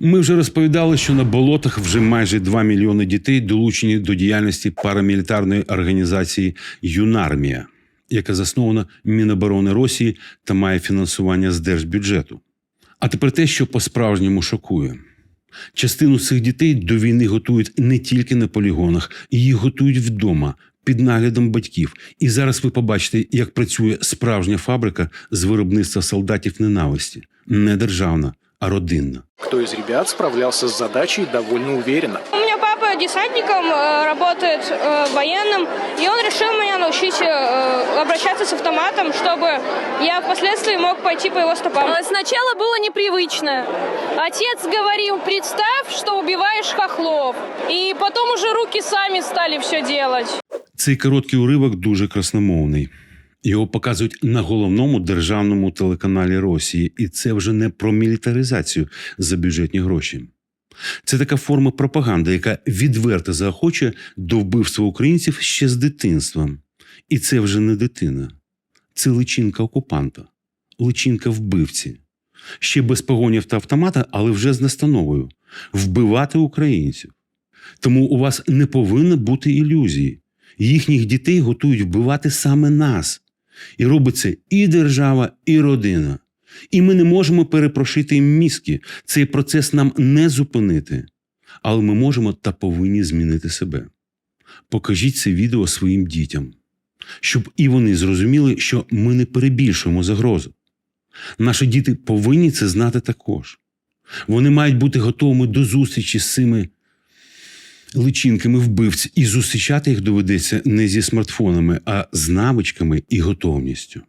Ми вже розповідали, що на болотах вже майже 2 мільйони дітей долучені до діяльності парамілітарної організації ЮНАРМІЯ, яка заснована Міноборони Росії та має фінансування з держбюджету. А тепер те, що по-справжньому шокує. Частину цих дітей до війни готують не тільки на полігонах, їх готують вдома під наглядом батьків. І зараз ви побачите, як працює справжня фабрика з виробництва солдатів ненависті, не державна, а родинна. Кто из ребят справлялся с задачей довольно уверенно. У меня папа десантником э, работает э, военным, и он решил меня научить э, обращаться с автоматом, чтобы я впоследствии мог пойти по его стопам. Э, Сначала было непривычно. Отец говорил, представь, что убиваешь хохлов. И потом уже руки сами стали все делать. Цей короткий уривок дуже красномовний. Його показують на головному державному телеканалі Росії, і це вже не про мілітаризацію за бюджетні гроші. Це така форма пропаганди, яка відверто заохочує до вбивства українців ще з дитинства. І це вже не дитина, це личинка окупанта, личинка вбивці. Ще без погонів та автомата, але вже з настановою вбивати українців. Тому у вас не повинно бути ілюзії. Їхніх дітей готують вбивати саме нас. І робить це і держава, і родина. І ми не можемо перепрошити їм мізки. Цей процес нам не зупинити. Але ми можемо та повинні змінити себе. Покажіть це відео своїм дітям, щоб і вони зрозуміли, що ми не перебільшуємо загрозу. Наші діти повинні це знати також. Вони мають бути готовими до зустрічі з цими личинками вбивць, і зустрічати їх доведеться не зі смартфонами, а з навичками і готовністю.